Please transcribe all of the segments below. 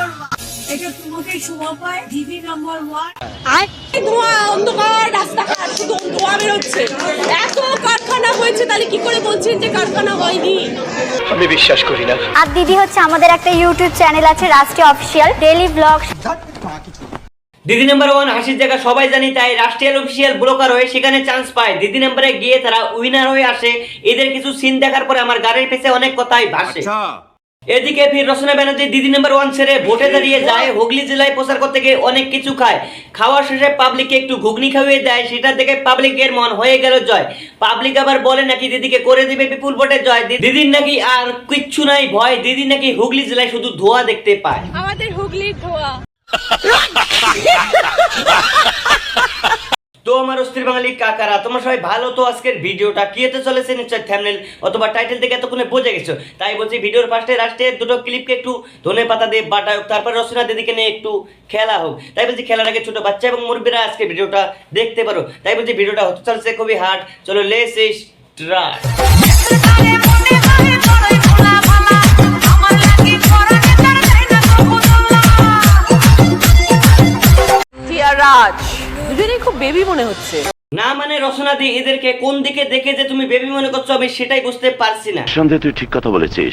নম্বর এটা তোমাকে শোভা পায় দিদি নম্বর ওয়ান ধোঁয়া অন্ধকার রাস্তাঘাট শুধু ধোঁয়া বেরোচ্ছে। এত কারখানা হয়েছে তাহলে কি করে বলছেন যে কারখানা হয়নি? আমি বিশ্বাস করি না। আর দিদি হচ্ছে আমাদের একটা ইউটিউব চ্যানেল আছে রাষ্ট্রীয় অফিসিয়াল ডেলি ব্লগ দিদি নাম্বার ওয়ান হাসির জায়গা সবাই জানি তাই রাষ্ট্রীয় অফিসিয়াল ব্রোকার হয়ে সেখানে চান্স পায়। দিদি নাম্বারে গিয়ে তারা উইনার হয়ে আসে। এদের কিছু সিন দেখার পরে আমার গাড়ির পেছে অনেক কথাই ভাসে। এদিকে ফির রচনা ব্যানার্জি দিদি নাম্বার ওয়ান ছেড়ে ভোটে দাঁড়িয়ে যায়। হুগলি জেলায় প্রচার করতে গিয়ে অনেক কিছু খায়। খাওয়ার শেষে পাবলিককে একটু ঘুগনি খাইয়ে দেয়। সেটা দেখে পাবলিকের মন হয়ে গেল জয়। পাবলিক আবার বলে নাকি দিদিকে করে দিবে বিপুল ভোটে জয়। দিদির নাকি আর কিচ্ছু নাই ভয়। দিদি নাকি হুগলি জেলায় শুধু ধোয়া দেখতে পায়। আমাদের হুগলি ধোঁয়া। তো আমার অস্থির বাঙালি কাকারা, তোমরা সবাই ভালো তো? আজকের ভিডিওটা কি হতে চলেছে? নিশ্চয় থ্যামনেল অথবা টাইটেল থেকে এতক্ষণে বুঝে গেছো। তাই বলছি, ভিডিওর ফার্স্টে রাষ্ট্রের দুটো ক্লিপকে একটু ধনে পাতা দিয়ে বাটা হোক তারপর রচনা দিদিকে নিয়ে একটু খেলা হোক। তাই বলছি, খেলার আগে ছোট বাচ্চা এবং মুরব্বীরা আজকে ভিডিওটা দেখতে পারো। তাই বলছি, ভিডিওটা হতে চলছে খুবই হার্ড চলো লেস টিয়া রাজ দুজনেই খুব বেবি মনে হচ্ছে। না মানে রচনাদি এদেরকে কোন দিকে দেখে যে তুমি বেবি মনে করছ আমি সেটাই বুঝতে পারছি না। সন্দেহ তুই ঠিক কথা বলেছিস।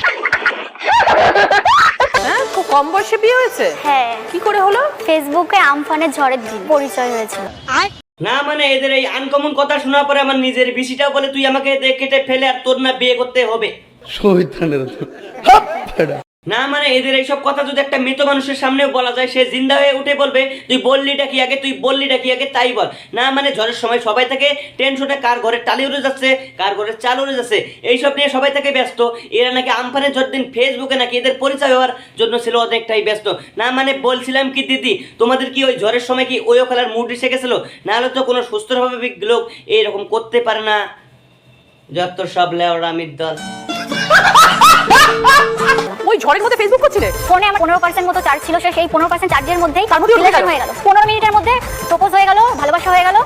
হ্যাঁ খুব কম বয়সে বিয়ে হয়েছে? হ্যাঁ। কি করে হলো? ফেসবুকে আমফানের ঝড়ের দিন পরিচয় হয়েছিল না মানে এদের এই আনকমন কথা শোনার পরে আমার নিজের বিসিটাও বলে তুই আমাকে কেটে ফেলে আর তোর না বিয়ে করতে হবে। না মানে এদের এইসব কথা যদি একটা মৃত মানুষের সামনেও বলা যায়, সে জিন্দা হয়ে উঠে বলবে, তুই বললিটা কি আগে? তুই বললিটা কি আগে? তাই বল। না মানে ঝড়ের সময় সবাই থেকে, টেনশনে কার ঘরে টালি উড়ে যাচ্ছে, কার ঘরে চাল উড়ে যাচ্ছে, এইসব নিয়ে সবাই থেকে ব্যস্ত। এরা নাকি আমফানের ঝড় দিন ফেসবুকে নাকি এদের পরিচয় হওয়ার জন্য ছিল অনেকটাই ব্যস্ত। না মানে বলছিলাম কি, দিদি, তোমাদের কি ওই ঝড়ের সময় কি ওইও খেলার মুড এসে গেছিল? নাহলে তো কোনো সুস্থভাবে লোক এইরকম করতে পারে না। যত সব লেওড়ামির দল। ওই ঝড়ের মধ্যে ফেসবুক করছিলে? ফোনে আমার পনেরো পার্সেন্ট মতো চার্জ ছিল সে সেই পনেরো পার্সেন্ট চার্জের মধ্যেই তার হয়ে গেল। পনেরো মিনিটের মধ্যে প্রপোজ হয়ে গেল ভালোবাসা হয়ে গেল।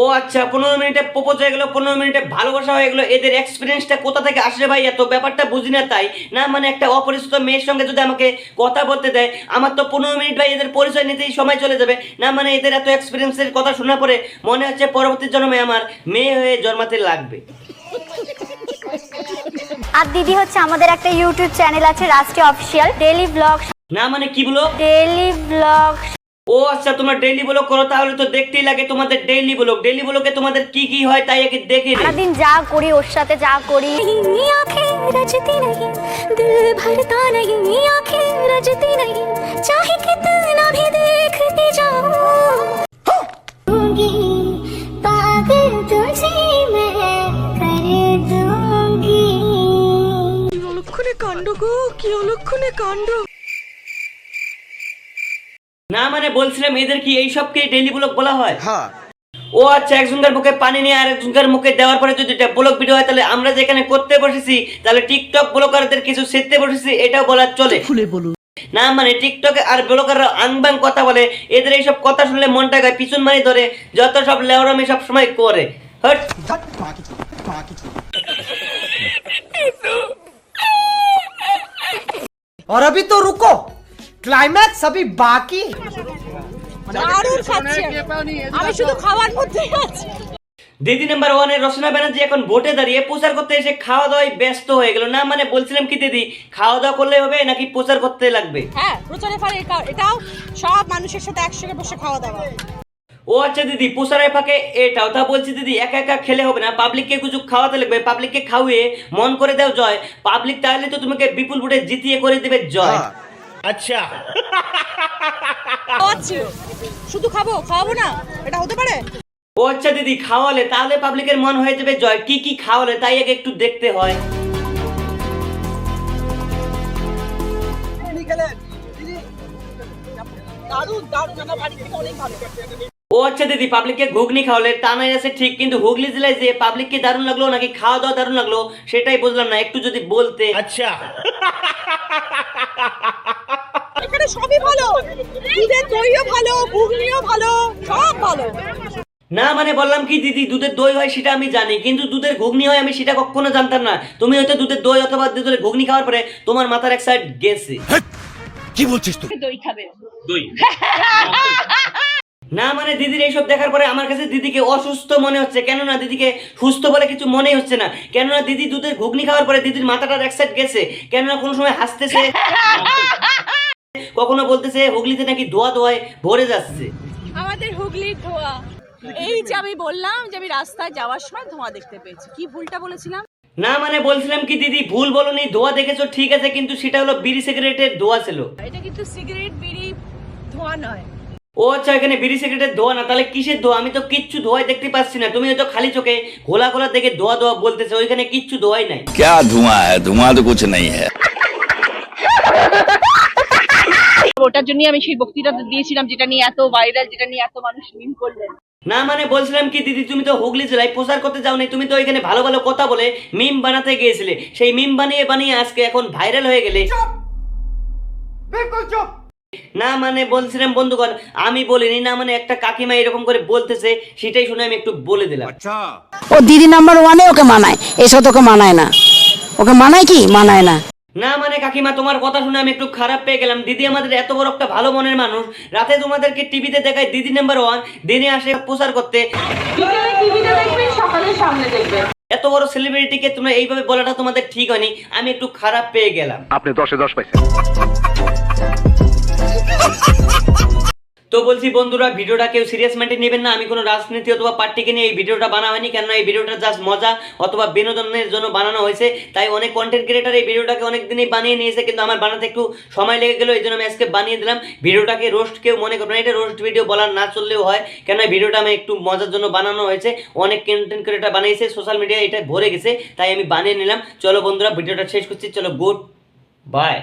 ও আচ্ছা পনেরো মিনিটে প্রপোজ হয়ে গেলো পনেরো মিনিটে ভালোবাসা হয়ে গেলো। এদের এক্সপিরিয়েন্সটা কোথা থেকে আসে ভাই এত ব্যাপারটা বুঝি না তাই। না মানে একটা অপরিচিত মেয়ের সঙ্গে যদি আমাকে কথা বলতে দেয় আমার তো পনেরো মিনিট ভাই এদের পরিচয় নিতেই সময় চলে যাবে। না মানে এদের এত এক্সপিরিয়েন্সের কথা শোনা পরে মনে হচ্ছে পরবর্তী জন্মে আমার মেয়ে হয়ে জন্মাতে লাগবে। আর দিদি হচ্ছে আমাদের একটা ইউটিউব চ্যানেল আছে রাষ্ট্রীয় অফিসিয়াল ডেলি ব্লগ না মানে কি বলো ডেলি ব্লগ ও আচ্ছা তোমরা ডেইলি ব্লগ করো তাহলে তো দেখতেই লাগে তোমাদের ডেইলি ব্লগ ডেইলি ব্লগে তোমাদের কি কি হয় তাই আগে দেখে নিই। সারাদিন যা করি ওর সাথে যা করি रजती नहीं दिल भरता नहीं आंखें रजती नहीं चाहे कितना भी देखते কি অলক্ষণে কাণ্ড না মানে বলছিলাম এদের কি এইসবকে ডেইলি ব্লগ বলা হয় ও আচ্ছা একজনকার মুখে পানি নিয়ে আর একজনকার মুখে দেওয়ার পরে যদি এটা ব্লগ ভিডিও হয় তাহলে আমরা যেখানে করতে বসেছি তাহলে টিকটক ব্লগারদের কিছু শিখতে বসেছি এটাও বলার চলে খুলে বলুন না মানে টিকটকে আর ব্লগাররা আংবাং কথা বলে এদের এইসব কথা শুনলে মনটা গায়ে পিছন মারি ধরে যত সব লেওরামি সব সময় করে হট और अभी तो रुको क्लाइमैक्स अभी बाकी है। দারুণ খাচ্ছে আমি শুধু খাওয়ার মধ্যে আছি দিদি নাম্বার ওয়ানের রচনা ব্যানার্জি এখন ভোটে দাঁড়িয়ে প্রচার করতে এসে খাওয়া দাওয়ায় ব্যস্ত হয়ে গেল না মানে বলছিলাম কি দিদি খাওয়া দাওয়া করলে হবে নাকি প্রচার করতে লাগবে হ্যাঁ প্রচারে ফারে এটা- এটাও সব মানুষের সাথে একসঙ্গে বসে খাওয়া দাওয়া ও আচ্ছা দিদি প্রচারের ফাঁকে এটাও। তা বলছি দিদি একা একা খেলে হবে না। পাবলিককে কিছু খাওয়াতে লাগবে। পাবলিককে খাওয়িয়ে মন করে দাও জয়। পাবলিক তাহলে তো তোমাকে বিপুল ভোটে জিতিয়ে করে দেবে জয়। খাওয়াচ্ছি শুধু খাব? খাওয়াবো না? এটা হতে পারে? ও আচ্ছা দিদি খাওয়ালে। তাহলে পাবলিকের মন হয়ে যাবে জয়। কি কি খাওয়ালে তাই আগে একটু দেখতে হয়। দারুণ দারুণ। বাড়ি থেকে অনেক ভালো। ও আচ্ছা দিদি পাবলিককে ঘুগনি খাওয়ালে তা নাই আছে ঠিক কিন্তু হুগলি জেলায় যে পাবলিককে দারুণ লাগল নাকি খাওয়া দাওয়া দারুণ লাগল সেটাই বুঝলাম না একটু যদি বলতে। আচ্ছা। এখানে সবই ভালো। দুধের দইও ভালো ঘুগনিও ভালো সব ভালো। না মানে বললাম কি দিদি দুধের দই হয় সেটা আমি জানি কিন্তু দুধের ঘুগনি হয় আমি সেটা কখনো জানতাম না। তুমি হয়তো দুধের দই অথবা দুধের ঘুগনি খাওয়ার পরে তোমার মাথার এক সাইড গেছে। কি বলছিস তুই? দই খাবে। না মানে দিদির এইসব দেখার পরে আমার কাছে দিদিকে অসুস্থ মনে হচ্ছে। কেননা দিদিকে সুস্থ বলে কিছু মনেই হচ্ছে না। কেননা দিদি দুধের ঘুগনি খাওয়ার পরে দিদির মাথাটা এক সাইড গেছে। কেননা কোনো সময় হাসতেছে কখনো বলতেছে হুগলিতে নাকি ধোয়া ধোয়ায় ভরে যাচ্ছে। আমাদের হুগলির ধোয়া। এই যে আমি বললাম যে আমি রাস্তায় যাওয়ার সময় ধোঁয়া দেখতে পেয়েছি। কি ভুলটা বলেছিলাম? না মানে বলছিলাম কি দিদি ভুল বলনি ধোয়া দেখেছ ঠিক আছে কিন্তু সেটা হলো বিড়ি সিগারেটের ধোয়া ছিল। এটা কিন্তু সিগারেট বিড়ি ধোঁয়া নয়। ও আচ্ছা এখানে বিড়ি সিগারেটের ধোয়া না তাহলে কিসের ধোয়া আমি তো কিচ্ছু ধোয়াই দেখতে পাচ্ছি না তুমি হয়তো খালি চোখে ঘোলা ঘোলা দেখে ধোয়া ধোয়া বলতেছে ওইখানে কিচ্ছু ধোয়াই নাই क्या धुआं है धुआं तो कुछ नहीं है ওটার জন্যই আমি সেই বক্তৃতাটা দিয়েছিলাম যেটা নিয়ে এত ভাইরাল যেটা নিয়ে এত মানুষ মিন করলেন না মানে বলছিলাম কি দিদি তুমি তো হুগলি জেলায় প্রচার করতে যাও নাই তুমি তো ওইখানে ভালো ভালো কথা বলে মিম বানাতে গিয়েছিলে সেই মিম বানিয়ে বানিয়ে আজকে এখন ভাইরাল হয়ে গেলে बिल्कुल चुप না মানে বলছিলাম বন্ধুগণ আমি বলিনি না মানে একটা কাকিমা এরকম করে বলতেছে সেটাই শুনে আমি একটু বলে দিলাম। ও দিদি নাম্বার ওয়ানে ওকে মানায় এসব তোকে মানায় না। ওকে মানায় কি? মানায় না। না মানে কাকিমা তোমার কথা শুনে আমি একটু খারাপ পেয়ে গেলাম। দিদি আমাদের এত বড় একটা ভালো মনের মানুষ। রাতে তোমাদেরকে টিভিতে দেখায় দিদি নাম্বার ওয়ান দিনে আসে প্রচার করতে। এত বড় সেলিব্রিটিকে তোমরা এইভাবে বলাটা তোমাদের ঠিক হয়নি। আমি একটু খারাপ পেয়ে গেলাম। আপনি দশে দশ পাইছেন। তো বলছি বন্ধুরা, ভিডিওটা কেউ সিরিয়াস মাইন্ডে নেবেন না। আমি কোনো রাজনীতি অথবা পার্টিকে নিয়ে এই ভিডিওটা বানা হয়নি কেননা এই ভিডিওটা জাস্ট মজা অথবা বিনোদনের জন্য বানানো হয়েছে। তাই অনেক কন্টেন্ট ক্রিয়েটার এই ভিডিওটাকে অনেক দিনই বানিয়ে নিয়েছে, কিন্তু আমার বানাতে একটু সময় লেগে গেলো এই জন্য আমি আজকে বানিয়ে দিলাম। ভিডিওটাকে রোস্ট কেউ মনে করবেন এটা রোস্ট ভিডিও বলার না চললেও হয়, কেননা ভিডিওটা আমি একটু মজার জন্য বানানো হয়েছে। অনেক কন্টেন্ট ক্রিয়েটার বানিয়েছে সোশ্যাল মিডিয়ায় এটা ভরে গেছে, তাই আমি বানিয়ে নিলাম। চলো বন্ধুরা, ভিডিওটা শেষ করছি, চলো গুড বাই